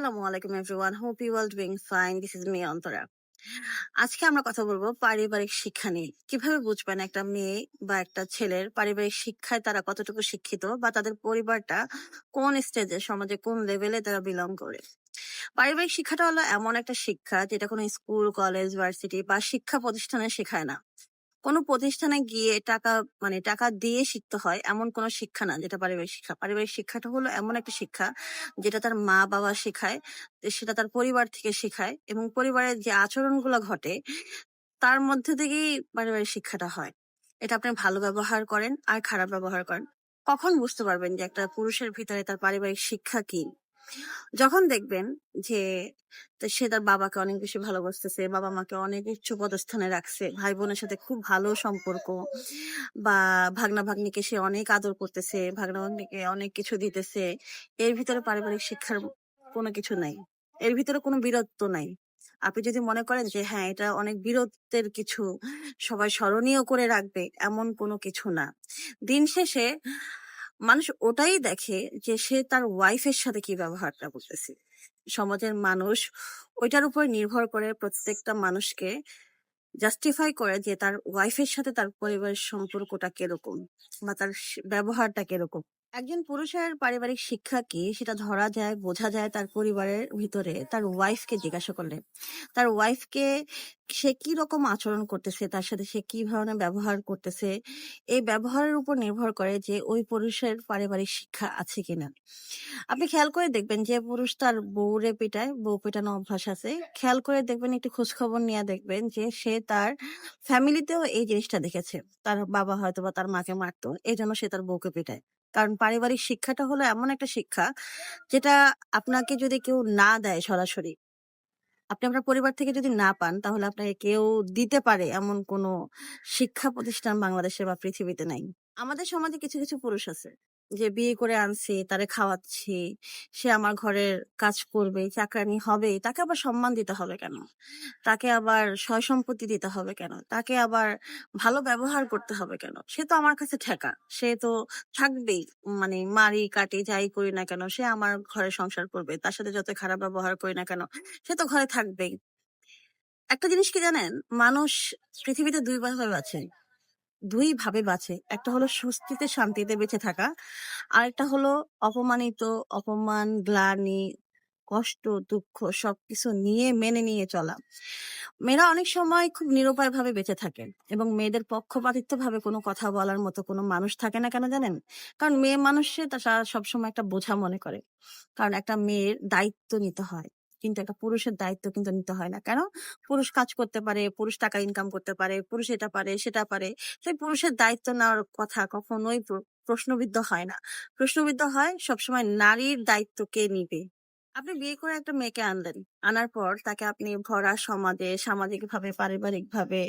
আসসালামু আলাইকুম everyone. Hope you are doing fine this is me Antara আজকে আমরা কথা বলব পারিবারিক শিক্ষা নিয়ে। কীভাবে বুঝবেন একটা মেয়ে বা একটা ছেলের পারিবারিক শিক্ষায় তারা কতটুকু শিক্ষিত বা তাদের পরিবারটা কোন স্টেজে সমাজে কোন লেভেলে তারা বিলং করে? পারিবারিক শিক্ষাটা হলো এমন একটা শিক্ষা যেটা কোনো স্কুল কলেজ ভার্সিটি বা শিক্ষা প্রতিষ্ঠানে শেখায় না। কোনো প্রতিষ্ঠানে গিয়ে টাকা মানে টাকা দিয়ে শিখতে হয় এমন কোনো শিক্ষা না, যেটা পারিবারিক শিক্ষা। পারিবারিক শিক্ষাটা হলো এমন একটা শিক্ষা যেটা তার মা বাবা শেখায় সেটা তার পরিবার থেকে শেখায় এবং পরিবারের যে আচরণগুলো ঘটে, তার মধ্যে থেকেই পারিবারিক শিক্ষাটা হয়। এটা আপনি ভালো ব্যবহার করেন আর খারাপ ব্যবহার করেন। কখন বুঝতে পারবেন যে একটা পুরুষের ভিতরে তার পারিবারিক শিক্ষা কি? যখন দেখবেন যে সে তার বাবাকে অনেক বেশি ভালোবাসতেছে, বাবা মাকে অনেক উচ্চ পদস্থানে রাখছে ভাই বোনের সাথে খুব ভালো সম্পর্ক বা ভাগনা ভাগ্নিকে সে অনেক আদর করতেছে ভাগনা ভাগ্নিকে অনেক কিছু দিতেছে, এর ভিতরে পারিবারিক শিক্ষার কোনো কিছু নাই। এর ভিতরে কোনো বীরত্ব নাই। আপনি যদি মনে করেন যে হ্যাঁ এটা অনেক বীরত্বের কিছু, সবাই স্মরণীয় করে রাখবে, এমন কোনো কিছু না। দিন শেষে মানুষ ওটাই দেখে যে সে তার ওয়াইফের সাথে কি ব্যবহারটা বলতেছে। সমাজের মানুষ ওইটার উপর নির্ভর করে প্রত্যেকটা মানুষকে জাস্টিফাই করে যে তার ওয়াইফের সাথে তার পরিবারের সম্পর্কটা কীরকম বা তার ব্যবহারটা কীরকম। একজন পুরুষের পারিবারিক শিক্ষা কি? সেটা ধরা যায়, বোঝা যায় তার পরিবারের ভিতরে। তার ওয়াইফকে জিজ্ঞাসা করলে, তার ওয়াইফকে সে কি রকম আচরণ করতেছে? তার সাথে সে কি ধরনের ব্যবহার করতেছে? এই ব্যবহারের উপর নির্ভর করে যে ওই পুরুষের পারিবারিক শিক্ষা আছে কিনা। আপনি খেয়াল করে দেখবেন যে পুরুষ তার বউরে পেটায়, বউ পেটানো অভ্যাস আছে। খেয়াল করে দেখবেন, একটু খোঁজ খবর নিয়ে দেখবেন যে সে তার ফ্যামিলিতেও এই জিনিসটা দেখেছে। তার বাবা হয়তো বা তার মাকে মারতো এই জন্য সে তার বউকে পেটায়। কারণ পারিবারিক শিক্ষাটা হলো এমন একটা শিক্ষা যেটা আপনাকে যদি কেউ না দেয় সরাসরি, আপনি আপনার পরিবার থেকে যদি না পান তাহলে আপনাকে কেউ দিতে পারে এমন কোনো শিক্ষা প্রতিষ্ঠান বাংলাদেশে বা পৃথিবীতে নাই। আমাদের সমাজে কিছু কিছু পুরুষ আছে যে, বিয়ে করে আনছি, তারে খাওয়াচ্ছি, সে আমার ঘরের কাজ করবে, চাকরানি হবে তাকে আবার সম্মান দিতে হবে কেন? তাকে আবার সয় সম্পত্তি দিতে হবে কেন? তাকে আবার ভালো ব্যবহার করতে হবে কেন? সে তো আমার কাছে ঠেকা। সে তো থাকবেই মানে মারি কাটি যাই করি না কেন, সে আমার ঘরে সংসার করবে, তার সাথে যত খারাপ ব্যবহার করি না কেন, সে তো ঘরে থাকবেই। একটা জিনিস কি জানেন? মানুষ পৃথিবীতে দুই ভাবে বাঁচে দুই ভাবে বাঁচে। একটা হলো স্বস্তিতে শান্তিতে বেঁচে থাকা আর একটা হলো অপমানিত, অপমান, গ্লানি, কষ্ট, দুঃখ সবকিছু নিয়ে মেনে নিয়ে চলা। মেয়েরা অনেক সময় খুব নিরুপায় ভাবে বেঁচে থাকে এবং মেয়েদের পক্ষপাতিত্ব ভাবে কোনো কথা বলার মতো কোনো মানুষ থাকে না কেন জানেন? কারণ মেয়ে মানুষে তারা সবসময় একটা বোঝা মনে করে। কারণ একটা মেয়ের দায়িত্ব নিতে হয়। কিন্তু একটা পুরুষের দায়িত্ব কিন্তু নিতে হয় না। কেন? পুরুষ কাজ করতে পারে, পুরুষ টাকা ইনকাম করতে পারে, পুরুষ এটা পারে, সেটা পারে। তাই পুরুষের দায়িত্ব নেওয়ার কথা কখনোই প্র- প্রশ্নবিদ্ধ হয় না। প্রশ্নবিদ্ধ হয় সবসময় নারীর দায়িত্ব কে নিবে। আপনি বিয়ে করে একটা মেয়েকে আনলেন। আনার পর তাকে আপনি ভরা সমাজে সামাজিক ভাবে পারিবারিক ভাবে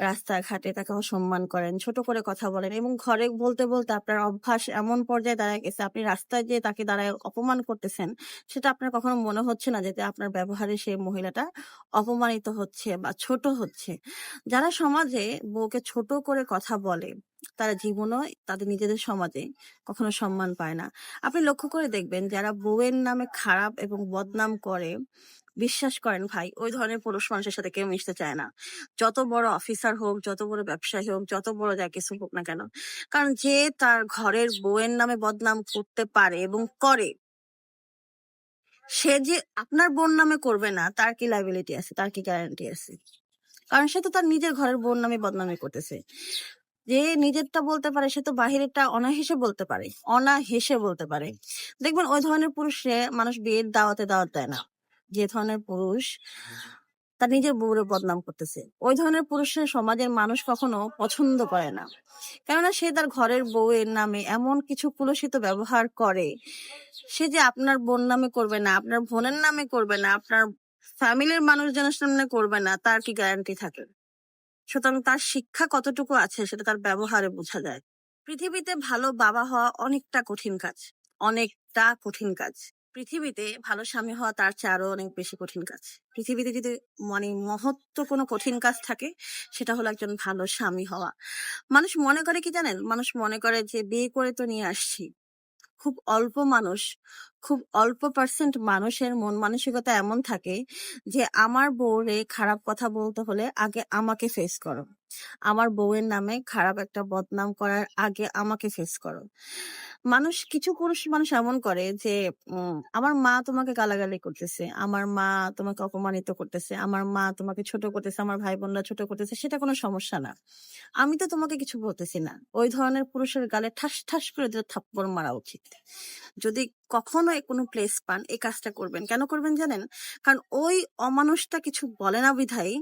রাস্তাঘাটে তাকে অসম্মান করেন, ছোট করে কথা বলেন এবং ঘরে বলতে বলতে আপনার অভ্যাস এমন পর্যায়ে দাঁড়ায় গেছে, আপনি রাস্তায় যে তাকে দাঁড়ায় অপমান করতেছেন, সেটা আপনার কখনো মনে হচ্ছে না যে আপনার ব্যবহারে সেই মহিলাটা অপমানিত হচ্ছে বা ছোট হচ্ছে? যারা সমাজে বউকে ছোট করে কথা বলে তারা জীবনও তাদের নিজেদের সমাজে কখনো সম্মান পায় না। আপনি লক্ষ্য করে দেখবেন যারা বউয়ের নামে খারাপ এবং বদনাম করে, বিশ্বাস করেন ভাই, ওই ধরনের পুরুষ মানুষের সাথে কেউ মিশতে চায় না। যত বড় অফিসার হোক, যত বড় ব্যবসায়ী হোক, যত বড় যা কিছু হোক না কেন, কারণ যে তার ঘরের বউয়ের নামে বদনাম করতে পারে এবং করে, সে যে আপনার বোন নামে করবে না, তার কি লাইবিলিটি আছে, তার কি গ্যারান্টি আছে? কারণ সে তো তার নিজের ঘরের বোন নামে বদনামি করতেছে। যে নিজেরটা বলতে পারে সে তো বাহিরেরটা অনাহেসে বলতে পারে অনাহেসে বলতে পারে। দেখবেন ওই ধরনের পুরুষে মানুষ বিয়ের দাওয়াতে দাওয়াত দেয় না। যে ধরনের পুরুষ তার নিজের বউরে বদনাম করতেছে। ওই ধরনের পুরুষের সমাজের মানুষ কখনো পছন্দ করে না। কেননা সে তার ঘরের বউয়ের নামে এমন কিছু কুলসিত ব্যবহার করে সে যে আপনার বোন নামে করবে না আপনার বোনের নামে করবে না আপনার ফ্যামিলির মানুষজনের সামনে করবে না তার কি গ্যারান্টি থাকে? সুতরাং তার শিক্ষা কতটুকু আছে সেটা তার ব্যবহারে বোঝা যায়। পৃথিবীতে ভালো বাবা হওয়া অনেকটা কঠিন কাজ, অনেকটা কঠিন কাজ। পৃথিবীতে ভালো স্বামী হওয়া তার চেয়ে আরও অনেক বেশি কঠিন কাজ। পৃথিবীতে যদি মানে মহত্ব কোনো কঠিন কাজ থাকে, সেটা হলো একজন ভালো স্বামী হওয়া। মানুষ মনে করে কি জানেন? মানুষ মনে করে যে, বিয়ে করে তো নিয়ে আসছি। খুব অল্প মানুষ, খুব অল্প পার্সেন্ট মানুষের মন মানসিকতা এমন থাকে যে আমার বউরে খারাপ কথা বলতে হলে আগে আমাকে ফেস করো। আমার বউয়ের নামে খারাপ একটা বদনাম করার আগে আমাকে ফেস করো। মানুষ কিছু পুরুষ মানুষ এমন করে যে আমার মা তোমাকে গালাগালি করতেছে, আমার মা তোমাকে অপমানিত করতেছে, আমার মা তোমাকে ছোট করতেছে, আমার ভাই-বোনরা ছোট করতেছে সেটা কোনো সমস্যা না। আমি তো তোমাকে কিছু বলতেছি না। ওই ধরনের পুরুষের গালে ঠাস, ঠাস করে দিলে থাপ্পড় মারা উচিত। যদি কখনো কোনো প্লেস পান এই কাজটা করবেন। কেন করবেন জানেন? কারণ ওই অমানুষটা কিছু বলে না বিধায়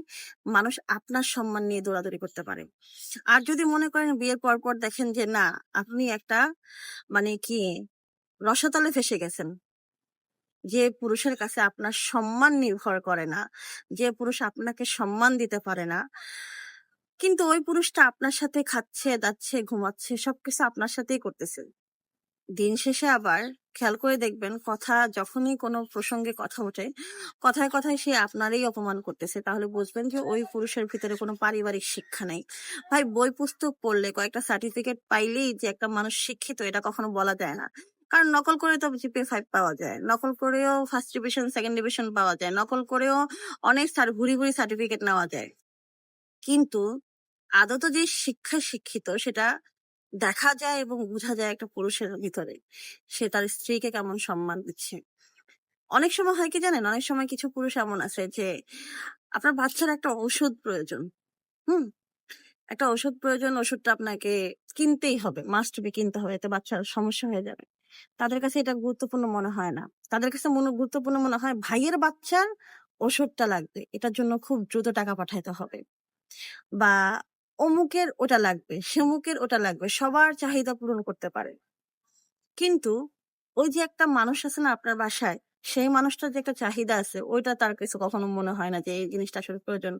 মানুষ আপনার সম্মান নিয়ে দৌড়াদৌড়ি করতে পারে। আর যদি মনে করেন বিয়ের পর, পর দেখেন যে না আপনি একটা মানে কি রসাতলে ফেঁসে গেছেন। যে পুরুষের কাছে আপনার সম্মান নির্ভর করে না, যে পুরুষ আপনাকে সম্মান দিতে পারে না। কিন্তু ওই পুরুষটা আপনার সাথে খাচ্ছে, দাচ্ছে, ঘুমাচ্ছে সবকিছু আপনার সাথেই করতেছে। দিন শেষে আবার খেয়াল করে দেখবেন কথা যখনই কোনো প্রসঙ্গে কথা ওঠে, কথায়, কথায় সে আপনারই অপমান করতেছে। তাহলে বুঝবেন যে ওই পুরুষের ভিতরে কোনো পারিবারিক শিক্ষা নেই। ভাই বই পুস্তক পড়লে কয়েকটা সার্টিফিকেট পাইলেই যে একটা মানুষ শিক্ষিত এটা কখনো বলা যায় না। কারণ নকল করে তো জিপিএ ফাইভ পাওয়া যায়। নকল করেও ফার্স্ট ডিভিশন, সেকেন্ড ডিভিশন পাওয়া যায়। নকল করেও অনেক সার ভুরি, ভুরি সার্টিফিকেট নেওয়া যায়। কিন্তু আদত যে শিক্ষায় শিক্ষিত সেটা দেখা যায় এবং বোঝা যায় একটা পুরুষের ভিতরে। সে তার স্ত্রীকে কেমন সম্মান দিচ্ছে। অনেক সময় হয় কি জানেন? অনেক সময় কিছু পুরুষ এমন আছে যে আপনার বাচ্চার একটা ঔষধ প্রয়োজন। হুম? একটা ওষুধ প্রয়োজন, ওষুধটা আপনাকে কিনতেই হবে। মাস্ট বি কিনতে হবে। এতে বাচ্চার সমস্যা হয়ে যাবে। তাদের কাছে এটা গুরুত্বপূর্ণ মনে হয় না। তাদের কাছে মনে গুরুত্বপূর্ণ মনে হয় ভাইয়ের বাচ্চার ওষুধটা লাগবে। এটার জন্য খুব দ্রুত টাকা পাঠাইতে হবে। বা অমুকের ওটা লাগবে, সেমুকের ওটা লাগবে। সবার চাহিদা পূরণ করতে পারে। কিন্তু ওই যে একটা মানুষ আছে না আপনার বাসায়, সেই মানুষটার যে একটা চাহিদা আছে ওইটা তার কাছে কখনো মনে হয় না যে এই জিনিসটা আসলে প্রয়োজন।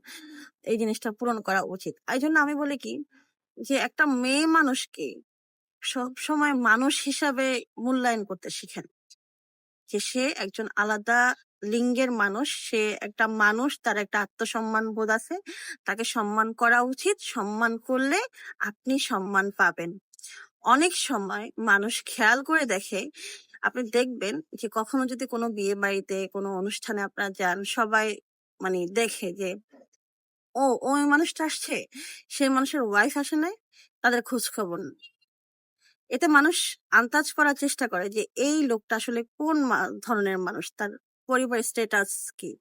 এই জিনিসটা পূরণ করা উচিত। এই জন্য আমি বলি কি যে একটা মেয়ে মানুষকে সবসময় মানুষ হিসাবে মূল্যায়ন করতে শিখেন। যে সে একজন আলাদা লিঙ্গের মানুষ। সে একটা মানুষ, তার একটা আত্মসম্মান বোধ আছে। তাকে সম্মান করা উচিত। সম্মান করলে আপনি সম্মান পাবেন। অনেক সময় মানুষ খেয়াল করে দেখে, আপনি দেখবেন যে কখনো যদি কোনো বিয়ে বাড়িতে কোনো অনুষ্ঠানে আপনারা যান, সবাই মানে দেখে যে ও ওই মানুষটা আসছে, সেই মানুষের ওয়াইফ আসে নাই, তাদের খোঁজ খবর। এতে মানুষ আন্দাজ করার চেষ্টা করে যে এই লোকটা আসলে কোন ধরনের মানুষ, তার পরিবারের স্ট্যাটাস কি,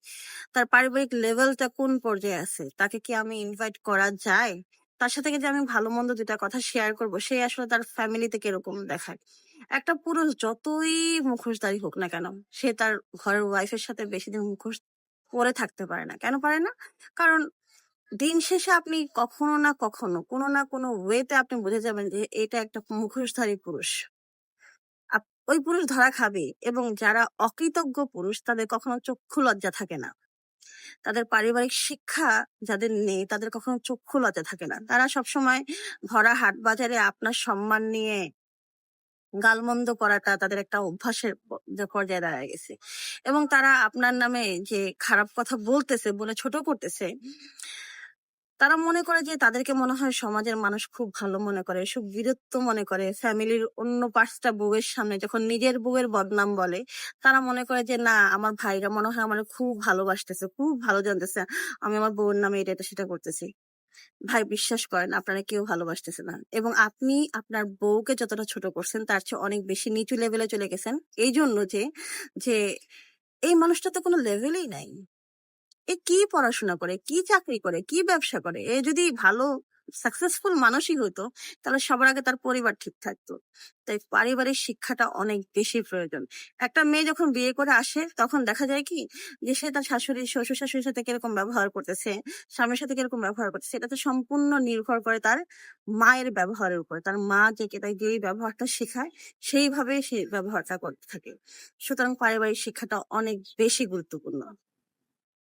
তার পারিবারিক লেভেলটা কোন পর্যায়ে আছে, তাকে কি আমি ইনভাইট করা যায়? তার সাথে যে আমি ভালো মন্দ ২ টা কথা শেয়ার করব, সে আসলে তার ফ্যামিলিতে কীরকম দেখায়। একটা পুরুষ যতই মুখোশধারী হোক না কেন, সে তার ঘরের ওয়াইফের সাথে বেশিদিন মুখোশ পরে থাকতে পারে না। কেন পারে না? কারণ দিন শেষে আপনি কখনো না কখনো, কোনো না কোনো ওয়েতে আপনি বুঝে যাবেন যে এটা একটা মুখোশধারী পুরুষ। ওই পুরুষ ধরা খাবে এবং যারা অকৃতজ্ঞ পুরুষ তাদের কখনো চক্ষু লজ্জা থাকে না। তাদের পারিবারিক শিক্ষা যাদের নেই তাদের কখনো চক্ষু লজ্জা থাকে না। তারা সবসময় ভরা হাট বাজারে আপনার সম্মান নিয়ে গালমন্দ করাটা তাদের একটা অভ্যাসের পর্যায়ে দাঁড়ায় গেছে। এবং তারা আপনার নামে যে খারাপ কথা বলতেছে, বলে ছোট করতেছে তারা মনে করে যে তাদেরকে মনে হয় সমাজের মানুষ খুব ভালো মনে করে, সুখ বীরত্ব মনে করে। ফ্যামিলির অন্য ৫ টা বউয়ের সামনে যখন নিজের বউয়ের বদনাম বলে, তারা মনে করে যে না আমার ভাইরা মনে হয় আমার খুব ভালোবাসতেছে, খুব ভালো জানতেছে। আমি আমার বউয়ের নামে এটা, এটা সেটা করতেছি। ভাই বিশ্বাস করেন আপনারা কেউ ভালোবাসতেছে না। এবং আপনি আপনার বউকে যতটা ছোট করছেন তার চেয়ে অনেক বেশি নিচু লেভেলে চলে গেছেন। এইজন্য যে, যে এই মানুষটা তো কোনো লেভেলেই নাই। এ কি পড়াশোনা করে, কি চাকরি করে, কি ব্যবসা করে? এ যদি ভালো সাকসেসফুল মানুষই হতো, তাহলে সবার আগে তার পরিবার ঠিক থাকতো। তাই পারিবারিক শিক্ষাটা অনেক বেশি প্রয়োজন। একটা মেয়ে যখন বিয়ে করে আসে তখন দেখা যায় কি যে সে তার শাশুড়ি, শ্বশুর-শাশুড়ির সাথে কীরকম ব্যবহার করতেছে, স্বামীর সাথে কীরকম ব্যবহার করতেছে, এটা তো সম্পূর্ণ নির্ভর করে তার মায়ের ব্যবহারের উপর। তার মা যেকে তাই যেই ব্যবহারটা শেখায় সেইভাবেই সে ব্যবহারটা করতে থাকে। সুতরাং পারিবারিক শিক্ষাটা অনেক বেশি গুরুত্বপূর্ণ।